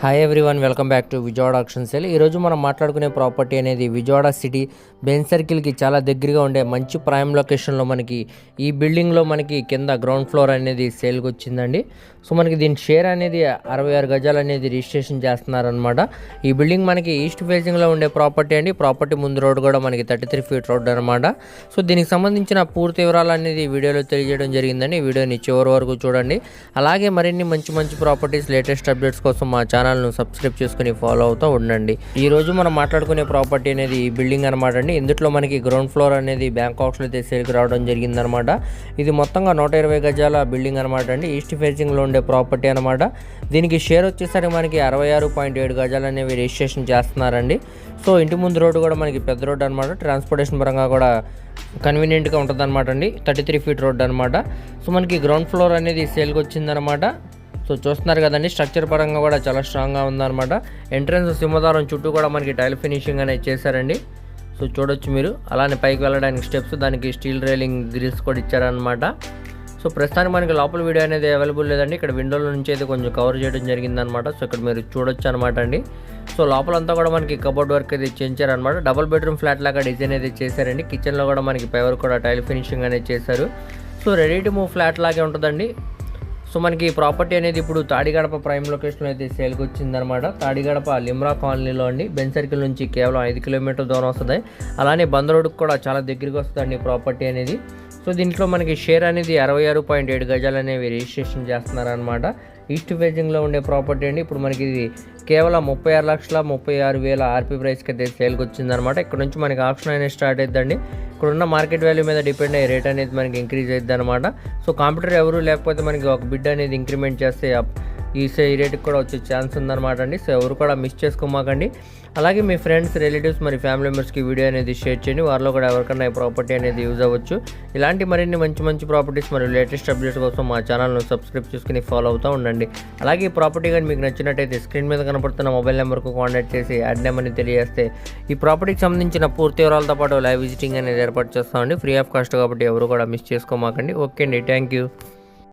Hi everyone welcome back to Vijayawada auction sale ఈరోజు మనం మాట్లాడుకునే ప్రాపర్టీ అనేది విజయవాడ సిటీ బెన్ సర్కిల్కి చాలా దగ్గరగా ఉండే మంచి ప్రైమ్ లొకేషన్లో మనకి ఈ బిల్డింగ్లో మనకి కింద గ్రౌండ్ ఫ్లోర్ అనేది సేల్కి వచ్చిందండి. సో మనకి దీని షేర్ అనేది అరవై ఆరు గజాలు అనేది రిజిస్ట్రేషన్ చేస్తున్నారనమాట ఈ బిల్డింగ్ మనకి ఈస్ట్ ఫేసింగ్లో ఉండే ప్రాపర్టీ అండి. ప్రాపర్టీ ముందు రోడ్ కూడా మనకి థర్టీ త్రీ ఫీట్ రోడ్ అనమాట సో దీనికి సంబంధించిన పూర్తి వివరాలు అనేది వీడియోలో తెలియజేయడం జరిగిందండి. వీడియోని చివరి వరకు చూడండి. అలాగే మరిన్ని మంచి మంచి ప్రాపర్టీస్ లేటెస్ట్ అప్డేట్స్ కోసం మా ఛానల్ను సబ్స్క్రైబ్ చేసుకుని ఫాలో అవుతూ ఉండండి. ఈ రోజు మనం మాట్లాడుకునే ప్రాపర్టీ అనేది ఈ బిల్డింగ్ అనమాట అండి. ఇందులో మనకి గ్రౌండ్ ఫ్లోర్ అనేది బ్యాంకాక్స్లో అయితే సేల్కి రావడం జరిగిందనమాట ఇది మొత్తంగా నూట ఇరవై గజాల బిల్డింగ్ అనమాట అండి. ఈస్ట్ ఫేసింగ్లో ఉండే ప్రాపర్టీ అనమాట దీనికి షేర్ వచ్చేసరికి మనకి అరవై ఆరు పాయింట్ ఏడు గజాలు అనేవి రిజిస్ట్రేషన్ చేస్తున్నారండి. సో ఇంటి ముందు రోడ్డు కూడా మనకి పెద్ద రోడ్డు అనమాట ట్రాన్స్పోర్టేషన్ పరంగా కూడా కన్వీనియంట్గా ఉంటుంది అనమాట అండి. థర్టీ త్రీ ఫీట్ రోడ్ అనమాట సో మనకి గ్రౌండ్ ఫ్లోర్ అనేది సేల్కి వచ్చిందనమాట సో చూస్తున్నారు కదండి స్ట్రక్చర్ పరంగా కూడా చాలా స్ట్రాంగ్గా ఉందన్నమాట. ఎంట్రన్స్ సింహదారం చుట్టూ కూడా మనకి టైల్ ఫినిషింగ్ అనేది చేశారండి. సో చూడొచ్చు మీరు. అలానే పైకి వెళ్ళడానికి స్టెప్స్ దానికి స్టీల్ రైలింగ్ గ్రిల్స్ కూడా ఇచ్చారనమాట సో ప్రస్తుతానికి మనకి లోపల వీడియో అనేది అవైలబుల్ లేదండి. ఇక్కడ విండోల నుంచి అయితే కొంచెం కవర్ చేయడం జరిగిందనమాట సో ఇక్కడ మీరు చూడొచ్చు అనమాట అండి. సో లోపలంతా కూడా మనకి కబోర్డ్ వర్క్ అయితే చేయించారనమాట డబుల్ బెడ్రూమ్ ఫ్లాట్ లాగా డిజైన్ అయితే చేశారండి. కిచెన్లో కూడా మనకి పేవర్ కూడా టైల్ ఫినిషింగ్ అనేది చేశారు. So ready to move flat లాగే ఉంటుందండి. సో మనకి ఈ ప్రాపర్టీ అనేది ఇప్పుడు తాడిగడప ప్రైమ్ లొకేషన్లో అయితే సేల్కి వచ్చిందనమాట తాడిగడప లిమ్రా కాలనీలో అండి. బెన్ సర్కిల్ నుంచి కేవలం ఐదు కిలోమీటర్ దూరం వస్తుంది. అలానే బంద్ రోడ్కి కూడా చాలా దగ్గరికి వస్తుందండి ఈ ప్రాపర్టీ అనేది. సో దీంట్లో మనకి షేర్ అనేది అరవై ఆరు పాయింట్ ఏడు గజాలు అనేవి రిజిస్ట్రేషన్ చేస్తున్నారనమాట ఈస్ట్ ఫేజింగ్లో ఉండే ప్రాపర్టీ అండి. ఇప్పుడు మనకి ఇది కేవలం ముప్పై ఆరు లక్షల ముప్పై ఆరు వేల ఆర్పీ ప్రైస్కి అయితే సేల్కి వచ్చిందనమాట ఇక్కడ నుంచి మనకి ఆప్షన్ అనేది స్టార్ట్ అవుతుందండి ఇక్కడ ఉన్న మార్కెట్ వాల్యూ మీద డిపెండ్ అయ్యే రేట్ అనేది మనకి ఇంక్రీజ్ అవుతుంది అనమాట సో కాంప్యూటర్ ఎవరు లేకపోతే మనకి ఒక బిడ్ అనేది ఇంక్రిమెంట్ చేస్తే అప్- ఈ ఈ రేటుకి కూడా వచ్చే ఛాన్స్ ఉందన్నమాట అండి. సో ఎవరు కూడా మిస్ చేసుకోమాకండి. అలాగే మీ ఫ్రెండ్స్ రిలేటివ్స్ మరి ఫ్యామిలీ మెంబర్స్కి వీడియో అనేది షేర్ చేయండి. వారిలో కూడా ఎవరికైనా ఈ ప్రాపర్టీ అనేది యూజ్ అవ్వచ్చు. ఇలాంటి మరిన్ని మంచి మంచి ప్రాపర్టీస్ మరియు లేటెస్ట్ అప్డేట్స్ కోసం మా ఛానల్ను సబ్స్క్రైబ్ చేసుకుని ఫాలో అవుతూ ఉండండి. అలాగే ఈ ప్రాపర్టీ కానీ మీకు నచ్చినట్టయితే స్క్రీన్ మీద కనపడుతున్న మొబైల్ నెంబర్కు కాంటాక్ట్ చేసి యాడ్ నెంబర్ని తెలియజేస్తే ఈ ప్రాపర్టీకి సంబంధించిన పూర్తి వివరాలతో పాటు లైవ్ విజిటింగ్ అనేది ఏర్పాటు చేస్తామండి. ఫ్రీ ఆఫ్ కాస్ట్ కాబట్టి ఎవరు కూడా మిస్ చేసుకోమాకండి. ఓకే అండి. Thank you.